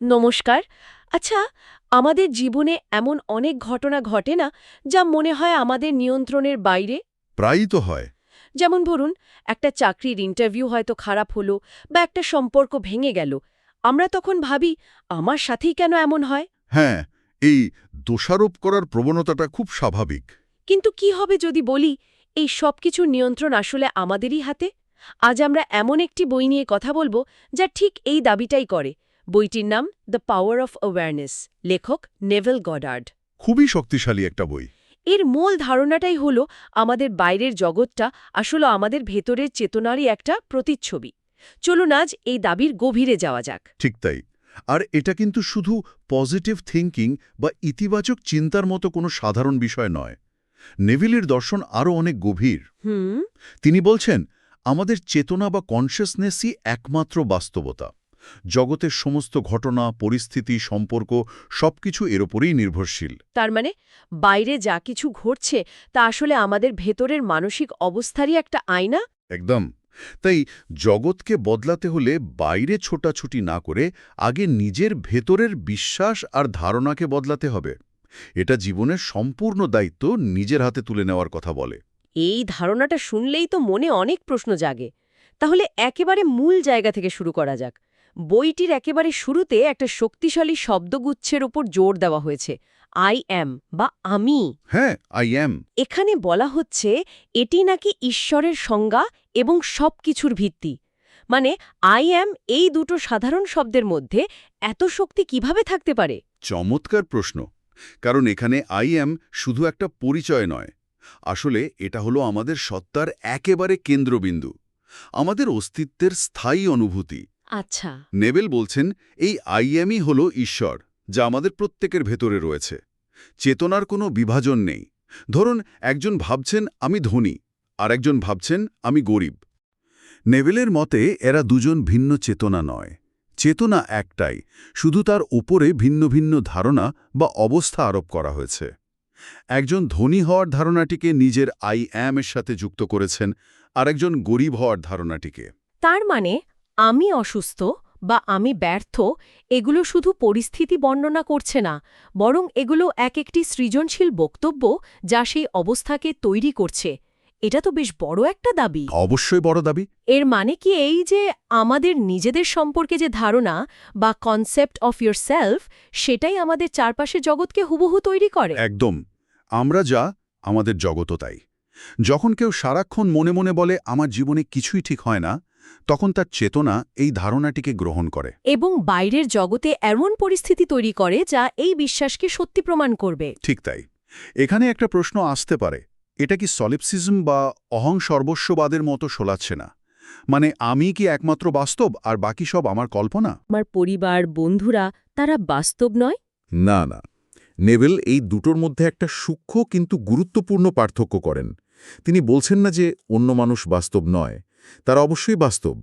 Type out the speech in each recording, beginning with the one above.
নমস্কার। আচ্ছা আমাদের জীবনে এমন অনেক ঘটনা ঘটে না যা মনে হয় আমাদের নিয়ন্ত্রণের বাইরে? প্রায়ই তো হয়। যেমন ধরুন একটা চাকরির ইন্টারভিউ হয়তো খারাপ হলো বা একটা সম্পর্ক ভেঙে গেল। আমরা তখন ভাবি আমার সাথেই কেন এমন হয়? হ্যাঁ এই দোষারোপ করার প্রবণতাটা খুব স্বাভাবিক। কিন্তু কি হবে যদি বলি এই সব কিছুর নিয়ন্ত্রণ আসলে আমাদেরই হাতে? আজ আমরা এমন একটি বই নিয়ে কথা বলব যা ঠিক এই দাবিটাই করে বইটির নাম দ্য পাওয়ার অফ অ্যাওয়ারনেস লেখক নেভেল গডার্ড। খুবই শক্তিশালী একটা বই। এর মূল ধারণাটাই হল আমাদের বাইরের জগৎটা আসলে আমাদের ভেতরের চেতনারই একটা প্রতিচ্ছবি। চলুন আজ এই দাবির গভীরে যাওয়া যাক। ঠিক তাই। আর এটা কিন্তু শুধু পজিটিভ থিঙ্কিং বা ইতিবাচক চিন্তার মতো কোনো সাধারণ বিষয় নয়। নেভিলের দর্শন আরও অনেক গভীর। হুম। তিনি বলছেন আমাদের চেতনা বা কনসিয়াসনেসই একমাত্র বাস্তবতা। জগতের সমস্ত ঘটনা পরিস্থিতি সম্পর্ক সবকিছু এর ওপরেই নির্ভরশীল। তার মানে বাইরে যা কিছু ঘটছে তা আসলে আমাদের ভেতরের মানসিক অবস্থারই একটা আয়না? একদম। তাই জগৎকে বদলাতে হলে বাইরে ছোটাছুটি না করে আগে নিজের ভেতরের বিশ্বাস আর ধারণাকে বদলাতে হবে। এটা জীবনের সম্পূর্ণ দায়িত্ব নিজের হাতে তুলে নেওয়ার কথা বলে। এই ধারণাটা শুনলেই তো মনে অনেক প্রশ্ন জাগে। তাহলে একেবারে মূল জায়গা থেকে শুরু করা যাক। বইটির একেবারে শুরুতে একটা শক্তিশালী শব্দগুচ্ছের ওপর জোর দেওয়া হয়েছে আই অ্যাম বা আমি হ্যাঁ আই অ্যাম এখানে বলা হচ্ছে এটি নাকি ঈশ্বরের সংজ্ঞা এবং সব কিছুর ভিত্তি। মানে আই অ্যাম এই দুটো সাধারণ শব্দের মধ্যে এত শক্তি কীভাবে থাকতে পারে? চমৎকার প্রশ্ন। কারণ এখানে আই অ্যাম শুধু একটা পরিচয় নয়। আসলে এটা হলো আমাদের সত্তার একেবারে কেন্দ্রবিন্দু। আমাদের অস্তিত্বের স্থায়ী অনুভূতি। আচ্ছা। নেবেল বলছেন এই আইএমই হল ঈশ্বর যা আমাদের প্রত্যেকের ভেতরে রয়েছে। চেতনার কোনো বিভাজন নেই। ধরুন একজন ভাবছেন আমি ধনী আর একজন ভাবছেন আমি গরিব। নেভেলের মতে এরা দুজন ভিন্ন চেতনা নয়। চেতনা একটাই শুধু তার উপরে ভিন্ন ভিন্ন ধারণা বা অবস্থা আরোপ করা হয়েছে। একজন ধনী হওয়ার ধারণাটিকে নিজের আই অ্যাম এর সাথে যুক্ত করেছেন আর একজন গরিব হওয়ার ধারণাটিকে। তার মানে আমি অসুস্থ বা আমি ব্যর্থ এগুলো শুধু পরিস্থিতি বর্ণনা করছে না বরং এগুলো এক একটি সৃজনশীল বক্তব্য যা সেই অবস্থাকে তৈরি করছে। এটা তো বেশ বড় একটা দাবি। অবশ্যই বড় দাবি। এর মানে কি এই যে আমাদের নিজেদের সম্পর্কে যে ধারণা বা কনসেপ্ট অফ ইয়োর সেলফ সেটাই আমাদের চারপাশে জগৎকে হুবহু তৈরি করে? একদম। আমরা যা আমাদের জগতও তাই। যখন কেউ সারাক্ষণ মনে মনে বলে আমার জীবনে কিছুই ঠিক হয় না তখন তার চেতনা এই ধারণাটিকে গ্রহণ করে। এবং বাইরের জগতে এমন পরিস্থিতি তৈরি করে যা এই বিশ্বাসকে সত্যি প্রমাণ করবে। ঠিক তাই। এখানে একটা প্রশ্ন আসতে পারে এটা কি সলিপসিজম বা অহং সর্বস্ববাদের মতো শোলাচ্ছে না? মানে আমি কি একমাত্র বাস্তব আর বাকি সব আমার কল্পনা? আমার পরিবার বন্ধুরা তারা বাস্তব নয়? না না। নেভেল এই দুটোর মধ্যে একটা সূক্ষ্ম কিন্তু গুরুত্বপূর্ণ পার্থক্য করেন। তিনি বলছেন না যে অন্য মানুষ বাস্তব নয় তারা অবশ্যই বাস্তব।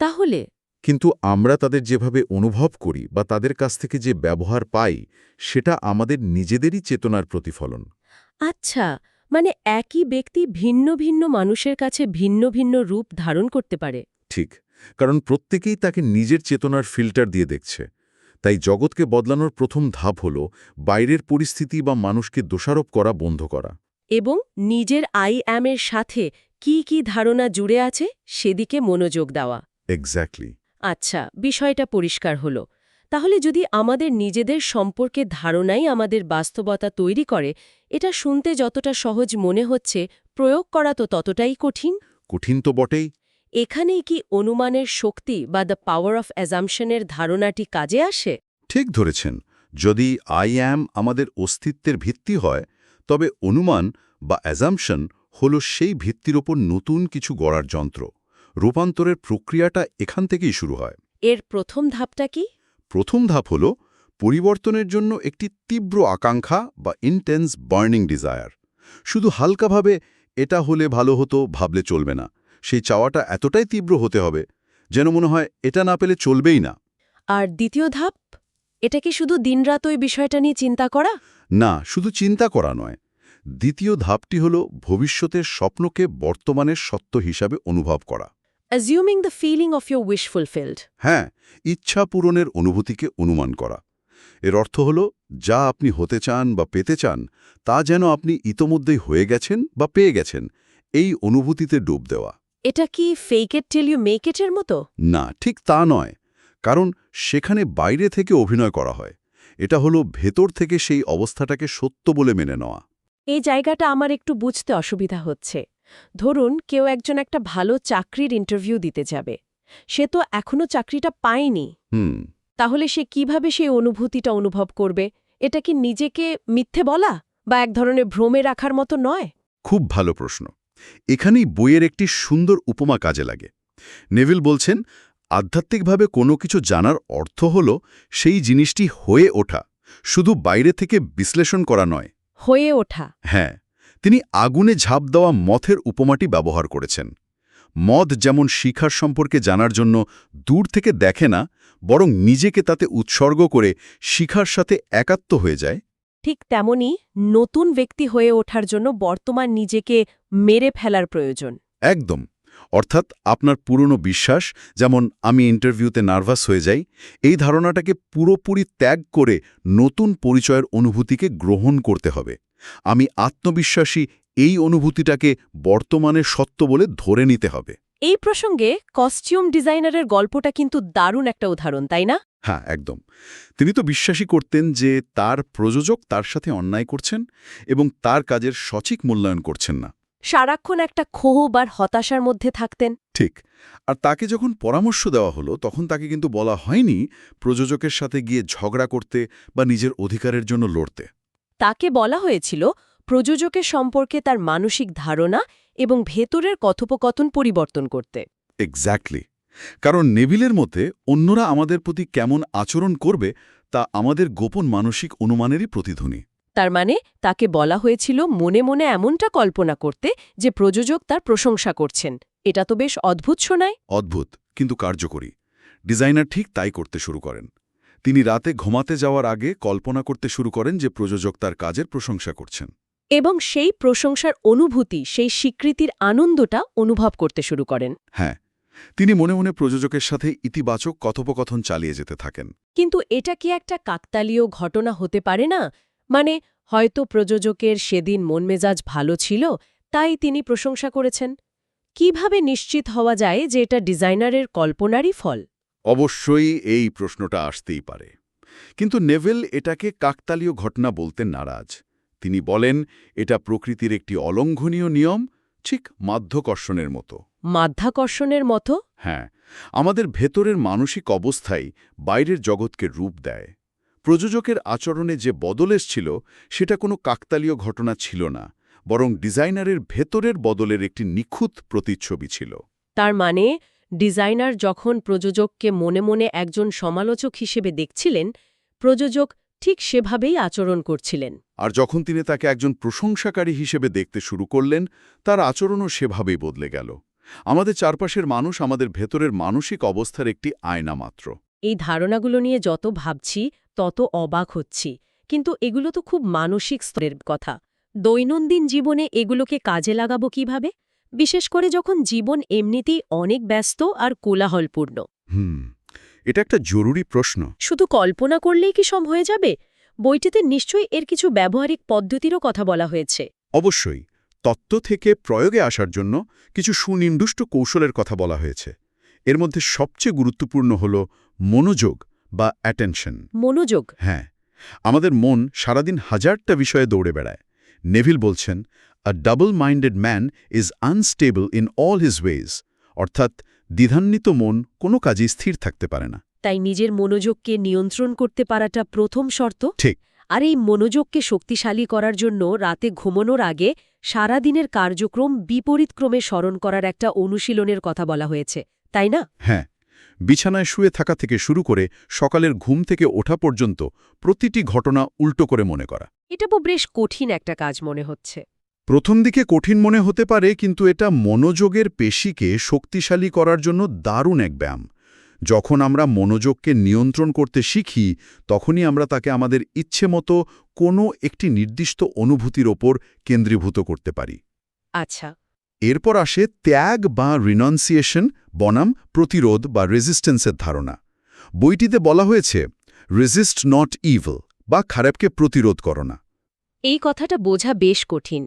তাহলে? কিন্তু আমরা তাদের যেভাবে অনুভব করি বা তাদের কাছ থেকে যে ব্যবহার পাই সেটা আমাদের নিজেদেরই চেতনার প্রতিফলন। আচ্ছা মানে একই ব্যক্তি ভিন্ন ভিন্ন মানুষের কাছে ভিন্ন ভিন্ন রূপ ধারণ করতে পারে? ঠিক কারণ প্রত্যেকেই তাকে নিজের চেতনার ফিল্টার দিয়ে দেখছে। তাই জগৎকে বদলানোর প্রথম ধাপ হল বাইরের পরিস্থিতি বা মানুষকে দোষারোপ করা বন্ধ করা। এবং নিজের আই অ্যামের সাথে কি কি ধারণা জুড়ে আছে সেদিকে মনোযোগ দেওয়া। এক্স্যাক্টলি আচ্ছা বিষয়টা পরিষ্কার হল। তাহলে যদি আমাদের নিজেদের সম্পর্কে ধারণাই আমাদের বাস্তবতা তৈরি করে এটা শুনতে যতটা সহজ মনে হচ্ছে প্রয়োগ করা তো ততটাই কঠিন। কঠিন তো বটেই। এখানেই কি অনুমানের শক্তি বা দ্য পাওয়ার অফ অ্যাজামশনের ধারণাটি কাজে আসে? ঠিক ধরেছেন। যদি আই অ্যাম আমাদের অস্তিত্বের ভিত্তি হয় তবে অনুমান বা অ্যাজামশন হল সেই ভিত্তির ওপর নতুন কিছু গড়ার যন্ত্র। রূপান্তরের প্রক্রিয়াটা এখান থেকেই শুরু হয়। এর প্রথম ধাপটা কি? প্রথম ধাপ হল পরিবর্তনের জন্য একটি তীব্র আকাঙ্ক্ষা বা ইন্টেন্স বার্নিং ডিজায়ার শুধু হালকাভাবে এটা হলে ভালো হতো ভাবলে চলবে না। সেই চাওয়াটা এতটাই তীব্র হতে হবে যেন মনে হয় এটা না পেলে চলবেই না। আর দ্বিতীয় ধাপ? এটা কি শুধু দিনরাত ওই বিষয়টা নিয়ে চিন্তা করা? না শুধু চিন্তা করা নয়। দ্বিতীয় ধাপটি হল ভবিষ্যতের স্বপ্নকে বর্তমানের সত্য হিসাবে অনুভব করা। Assuming the feeling of your wish fulfilled হ্যাঁ ইচ্ছা পূরণের অনুভূতিকে অনুমান করা। এর অর্থ হল যা আপনি হতে চান বা পেতে চান তা যেন আপনি ইতোমধ্যেই হয়ে গেছেন বা পেয়ে গেছেন এই অনুভূতিতে ডুব দেওয়া। এটা কি fake it till you make ইটের মতো? না ঠিক তা নয় কারণ সেখানে বাইরে থেকে অভিনয় করা হয়। এটা হলো ভেতর থেকে সেই অবস্থাটাকে সত্য বলে মেনে নেওয়া। এই জায়গাটা আমার একটু বুঝতে অসুবিধা হচ্ছে। ধরুন কেউ একজন একটা ভালো চাকরির ইন্টারভিউ দিতে যাবে। সে তো এখনও চাকরিটা পায়নি। হুম। তাহলে সে কীভাবে সেই অনুভূতিটা অনুভব করবে? এটা কি নিজেকে মিথ্যে বলা? বা এক ধরনের ভ্রমে রাখার মতো নয়? খুব ভালো প্রশ্ন। এখানেই বইয়ের একটি সুন্দর উপমা কাজে লাগে। নেভিল বলছেন আধ্যাত্মিকভাবে কোনো কিছু জানার অর্থ হল সেই জিনিসটি হয়ে ওঠা শুধু বাইরে থেকে বিশ্লেষণ করা নয়। হয়ে ওঠা। হ্যাঁ তিনি আগুনে ঝাঁপ দেওয়া মথের উপমাটি ব্যবহার করেছেন। মদ যেমন শিখার সম্পর্কে জানার জন্য দূর থেকে দেখে না বরং নিজেকে তাতে উৎসর্গ করে শিখার সাথে একাত্ম হয়ে যায়। ঠিক তেমনি নতুন ব্যক্তি হয়ে ওঠার জন্য বর্তমান নিজেকে মেরে ফেলার প্রয়োজন। একদম। অর্থাৎ আপনার পুরনো বিশ্বাস যেমন আমি ইন্টারভিউতে নার্ভাস হয়ে যাই এই ধারণাটাকে পুরোপুরি ত্যাগ করে নতুন পরিচয়ের অনুভূতিকে গ্রহণ করতে হবে। আমি আত্মবিশ্বাসী এই অনুভূতিটাকে বর্তমানে সত্য বলে ধরে নিতে হবে। এই প্রসঙ্গে কস্টিউম ডিজাইনারের গল্পটা কিন্তু দারুণ একটা উদাহরণ তাই না? হ্যাঁ একদম। তিনি তো বিশ্বাসী করতেন যে তার প্রযোজক তার সাথে অন্যায় করছেন এবং তার কাজের সঠিক মূল্যায়ন করছেন না। সারাক্ষণ একটা ক্ষোভ আর হতাশার মধ্যে থাকতেন। ঠিক। আর তাকে যখন পরামর্শ দেওয়া হলো তখন তাকে কিন্তু বলা হয়নি প্রযোজকের সাথে গিয়ে ঝগড়া করতে বা নিজের অধিকারের জন্য লড়তে। তাকে বলা হয়েছিল প্রযোজকের সম্পর্কে তার মানসিক ধারণা এবং ভেতরের কথোপকথন পরিবর্তন করতে। এক্স্যাক্টলি কারণ নেভিলের মতে অন্যরা আমাদের প্রতি কেমন আচরণ করবে তা আমাদের গোপন মানসিক অনুমানেরই প্রতিধ্বনি। তার মানে তাকে বলা হয়েছিল মনে মনে এমনটা কল্পনা করতে যে প্রযোজক তার প্রশংসা করছেন। এটা তো বেশ অদ্ভুত শোনায় অদ্ভুত কিন্তু কার্যকরী। ডিজাইনার ঠিক তাই করতে শুরু করেন। তিনি রাতে ঘুমাতে যাওয়ার আগে কল্পনা করতে শুরু করেন যে প্রযোজক তার কাজের প্রশংসা করছেন। এবং সেই প্রশংসার অনুভূতি সেই স্বীকৃতির আনন্দটা অনুভব করতে শুরু করেন। হ্যাঁ তিনি মনে মনে প্রযোজকের সাথে ইতিবাচক কথোপকথন চালিয়ে যেতে থাকেন। কিন্তু এটা কি একটা কাকতালীয় ঘটনা হতে পারে না? মানে হয়তো প্রযোজকের সেদিন মনমেজাজ ভালো ছিল তাই তিনি প্রশংসা করেছেন। কীভাবে নিশ্চিত হওয়া যায় যে এটা ডিজাইনারের কল্পনারই ফল? অবশ্যই এই প্রশ্নটা আসতেই পারে। কিন্তু নেভেল এটাকে কাকতালীয় ঘটনা বলতে নারাজ। তিনি বলেন এটা প্রকৃতির একটি অলঙ্ঘনীয় নিয়ম ঠিক মাধ্যাকর্ষণের মতো। মাধ্যাকর্ষণের মতো? হ্যাঁ আমাদের ভেতরের মানসিক অবস্থাই বাইরের জগৎকে রূপ দেয়। প্রযোজকের আচরণে যে বদল এসছিল সেটা কোনো কাকতালীয় ঘটনা ছিল না বরং ডিজাইনারের ভেতরের বদলের একটি নিখুঁত প্রতিচ্ছবি ছিল। তার মানে ডিজাইনার যখন প্রযোজককে মনে মনে একজন সমালোচক হিসেবে দেখছিলেন প্রযোজক ঠিক সেভাবেই আচরণ করছিলেন। আর যখন তিনি তাকে একজন প্রশংসাকারী হিসেবে দেখতে শুরু করলেন তার আচরণও সেভাবেই বদলে গেল। আমাদের চারপাশের মানুষ আমাদের ভেতরের মানসিক অবস্থার একটি আয়না মাত্র। এই ধারণাগুলো নিয়ে যত ভাবছি তত অবাক হচ্ছি। কিন্তু এগুলো তো খুব মানসিক স্তরের কথা। দৈনন্দিন জীবনে এগুলোকে কাজে লাগাবো কীভাবে? বিশেষ করে যখন জীবন এমনিতেই অনেক ব্যস্ত আর কোলাহলপূর্ণ। হুম এটা একটা জরুরি প্রশ্ন। শুধু কল্পনা করলেই কি সম হয়ে যাবে? বইটিতে নিশ্চয়ই এর কিছু ব্যবহারিক পদ্ধতিরও কথা বলা হয়েছে। অবশ্যই তত্ত্ব থেকে প্রয়োগে আসার জন্য কিছু সুনির্দিষ্ট কৌশলের কথা বলা হয়েছে। এর মধ্যে সবচেয়ে গুরুত্বপূর্ণ হল মনোযোগ বা অ্যাটেনশন মনোযোগ। হ্যাঁ আমাদের মন সারাদিন হাজারটা বিষয়ে দৌড়ে বেড়ায়। নেভিল বলছেন a double minded man is unstable in all his ways অর্থাৎ দ্বিধান্বিত মন কোনো কাজে স্থির থাকতে পারে না। তাই নিজের মনোযোগকে নিয়ন্ত্রণ করতে পারাটা প্রথম শর্ত। ঠিক। আর এই মনোযোগকে শক্তিশালী করার জন্য রাতে ঘুমানোর আগে সারাদিনের কার্যক্রম বিপরীত ক্রমে স্মরণ করার একটা অনুশীলনের কথা বলা হয়েছে। তাই না? হ্যাঁ বিছানায় শুয়ে থাকা থেকে শুরু করে সকালের ঘুম থেকে ওঠা পর্যন্ত প্রতিটি ঘটনা উল্টো করে মনে করা। এটা বেশ কঠিন একটা কাজ মনে হচ্ছে। প্রথম দিকে কঠিন মনে হতে পারে কিন্তু এটা মনোযোগের পেশিকে শক্তিশালী করার জন্য দারুণ এক ব্যায়াম। যখন আমরা মনোযোগকে নিয়ন্ত্রণ করতে শিখি তখনই আমরা তাকে আমাদের ইচ্ছে মতো কোনো একটি নির্দিষ্ট অনুভূতির ওপর কেন্দ্রীভূত করতে পারি। আচ্ছা। এরপর আসে ত্যাগ বা রিনাউন্সিয়েশন বনাম প্রতিরোধ বা রেজিস্ট্যান্সের ধারণা। বইটিতে বলা হয়েছে রেজিস্ট নট ইভল বা খারাপকে প্রতিরোধ করো না। এই কথাটা বোঝা বেশ কঠিন।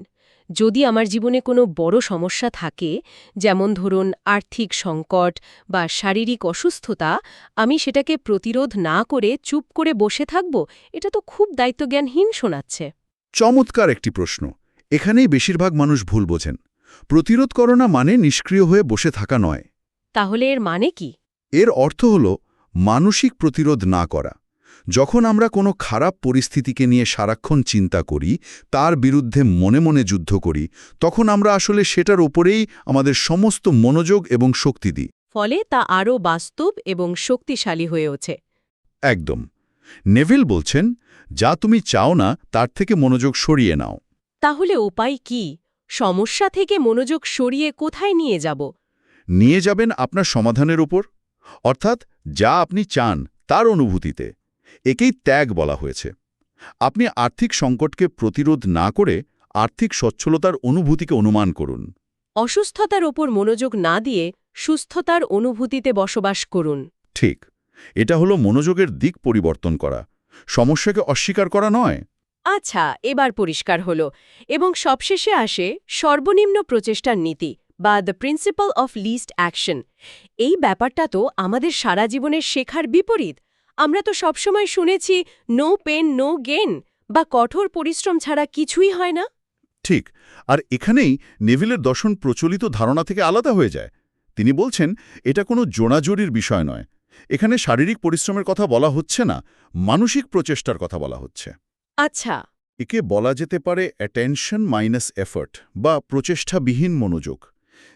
যদি আমার জীবনে কোনো বড় সমস্যা থাকে যেমন ধরুন আর্থিক সংকট বা শারীরিক অসুস্থতা আমি সেটাকে প্রতিরোধ না করে চুপ করে বসে থাকব এটা তো খুব দায়িত্বজ্ঞানহীন শোনাচ্ছে। চমৎকার একটি প্রশ্ন। এখানেই বেশিরভাগ মানুষ ভুল বোঝেন। প্রতিরোধ করো না মানে নিষ্ক্রিয় হয়ে বসে থাকা নয়। তাহলে এর মানে কি? এর অর্থ হল মানসিক প্রতিরোধ না করা। যখন আমরা কোনো খারাপ পরিস্থিতিকে নিয়ে সারাক্ষণ চিন্তা করি তার বিরুদ্ধে মনে মনে যুদ্ধ করি তখন আমরা আসলে সেটার ওপরেই আমাদের সমস্ত মনোযোগ এবং শক্তি দিই। ফলে তা আরও বাস্তব এবং শক্তিশালী হয়ে ওঠে। একদম। নেভিল বলছেন যা তুমি চাও না তার থেকে মনোযোগ সরিয়ে নাও। তাহলে উপায় কি? সমস্যা থেকে মনোযোগ সরিয়ে কোথায় নিয়ে যাব? নিয়ে যাবেন আপনার সমাধানের উপর অর্থাৎ যা আপনি চান তার অনুভূতিতে। একেই ত্যাগ বলা হয়েছে। আপনি আর্থিক সংকটকে প্রতিরোধ না করে আর্থিক সচ্ছলতার অনুভূতিকে অনুমান করুন। অসুস্থতার ওপর মনোযোগ না দিয়ে সুস্থতার অনুভূতিতে বসবাস করুন। ঠিক এটা হলো মনোযোগের দিক পরিবর্তন করা। সমস্যাকে অস্বীকার করা নয়। আচ্ছা এবার পরিষ্কার হল। এবং সবশেষে আসে সর্বনিম্ন প্রচেষ্টার নীতি বা the principle of least action এই ব্যাপারটা তো আমাদের সারা জীবনের শেখার বিপরীত। আমরা তো সবসময় শুনেছি নো পেন নো গেন বা কঠোর পরিশ্রম ছাড়া কিছুই হয় না। ঠিক, আর এখানেই নেভিলের দর্শন প্রচলিত ধারণা থেকে আলাদা হয়ে যায়। তিনি বলছেন, এটা কোনো জোড়াজোড়ির বিষয় নয়। এখানে শারীরিক পরিশ্রমের কথা বলা হচ্ছে না, মানসিক প্রচেষ্টার কথা বলা হচ্ছে। আচ্ছা। একে বলা যেতে পারে অ্যাটেনশন মাইনাস এফর্ট বা প্রচেষ্টাবিহীন মনোযোগ।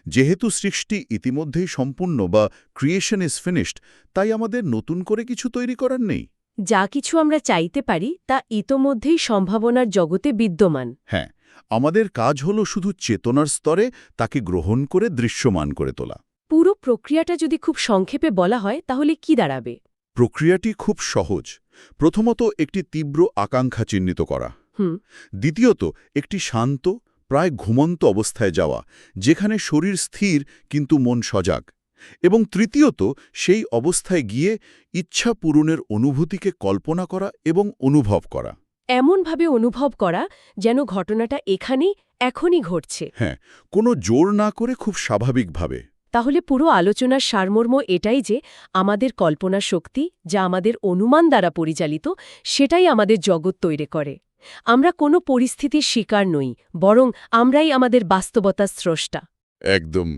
যেহেতু সৃষ্টি ইতিমধ্যেই সম্পূর্ণ বা ক্রিয়েশন ইজ ফিনিশড তাই আমাদের নতুন করে কিছু তৈরি করার নেই। যা কিছু আমরা চাইতে পারি তা ইতোমধ্যেই সম্ভাবনার জগতে বিদ্যমান। হ্যাঁ আমাদের কাজ হলো শুধু চেতনার স্তরে তাকে গ্রহণ করে দৃশ্যমান করে তোলা। পুরো প্রক্রিয়াটা যদি খুব সংক্ষেপে বলা হয় তাহলে কি দাঁড়াবে? প্রক্রিয়াটি খুব সহজ। প্রথমত একটি তীব্র আকাঙ্ক্ষা চিহ্নিত করা। হুম। দ্বিতীয়ত একটি শান্ত প্রায় ঘুমন্ত অবস্থায় যাওয়া যেখানে শরীর স্থির কিন্তু মন সজাগ। এবং তৃতীয়ত সেই অবস্থায় গিয়ে ইচ্ছা পূরণের অনুভূতিকে কল্পনা করা এবং অনুভব করা। এমনভাবে অনুভব করা যেন ঘটনাটা এখানেই এখনই ঘটছে। হ্যাঁ কোনো জোর না করে খুব স্বাভাবিকভাবে। তাহলে পুরো আলোচনার সারমর্ম এটাই যে আমাদের কল্পনা শক্তি যা আমাদের অনুমান দ্বারা পরিচালিত সেটাই আমাদের জগৎ তৈরি করে। আমরা কোনো পরিস্থিতির শিকার নই বরং আমরাই আমাদের বাস্তবতার স্রষ্টা। একদম।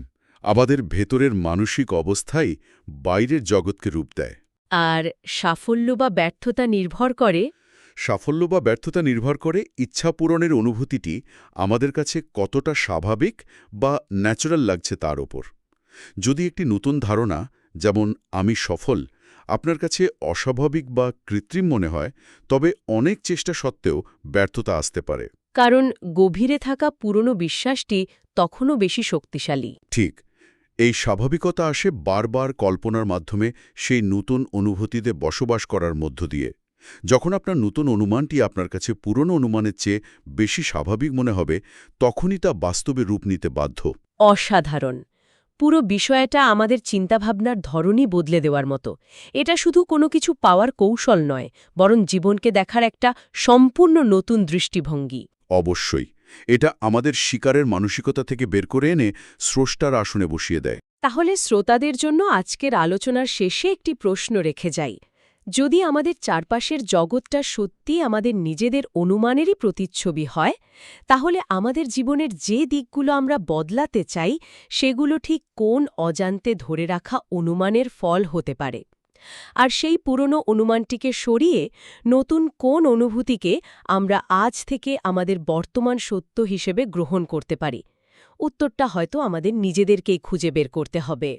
আমাদের ভেতরের মানসিক অবস্থাই বাইরের জগৎকে রূপ দেয়। আর সাফল্য বা ব্যর্থতা নির্ভর করে? সাফল্য বা ব্যর্থতা নির্ভর করে ইচ্ছা পূরণের অনুভূতিটি আমাদের কাছে কতটা স্বাভাবিক বা ন্যাচারাল লাগছে তার ওপর। যদি একটি নতুন ধারণা যেমন আমি সফল আপনার কাছে অস্বাভাবিক বা কৃত্রিম মনে হয় তবে অনেক চেষ্টা সত্ত্বেও ব্যর্থতা আসতে পারে। কারণ গভীরে থাকা পুরনো বিশ্বাসটি তখনও বেশি শক্তিশালী। ঠিক এই স্বাভাবিকতা আসে বারবার কল্পনার মাধ্যমে সেই নতুন অনুভূতিতে বসবাস করার মধ্য দিয়ে। যখন আপনার নতুন অনুমানটি আপনার কাছে পুরনো অনুমানের চেয়ে বেশি স্বাভাবিক মনে হবে তখনই তা বাস্তবে রূপ নিতে বাধ্য। অসাধারণ! পুরো বিষয়টা আমাদের চিন্তাভাবনার ধরনই বদলে দেওয়ার মতো। এটা শুধু কোনো কিছু পাওয়ার কৌশল নয় বরং জীবনকে দেখার একটা সম্পূর্ণ নতুন দৃষ্টিভঙ্গি। অবশ্যই এটা আমাদের শিকারের মানসিকতা থেকে বের করে এনে স্রষ্টার আসনে বসিয়ে দেয়। তাহলে শ্রোতাদের জন্য আজকের আলোচনার শেষে একটি প্রশ্ন রেখে যাই। যদি আমাদের চারপাশের জগৎটা সত্যি আমাদের নিজেদের অনুমানেরই প্রতিচ্ছবি হয়, তাহলে আমাদের জীবনের যে দিকগুলো আমরা বদলাতে চাই, সেগুলো ঠিক কোন অজান্তে ধরে রাখা অনুমানের ফল হতে পারে। আর সেই পুরনো অনুমানটিকে সরিয়ে নতুন কোন অনুভূতিকে আমরা আজ থেকে আমাদের বর্তমান সত্য হিসেবে গ্রহণ করতে পারি। উত্তরটা হয়তো আমাদের নিজেদেরকেই খুঁজে বের করতে হবে।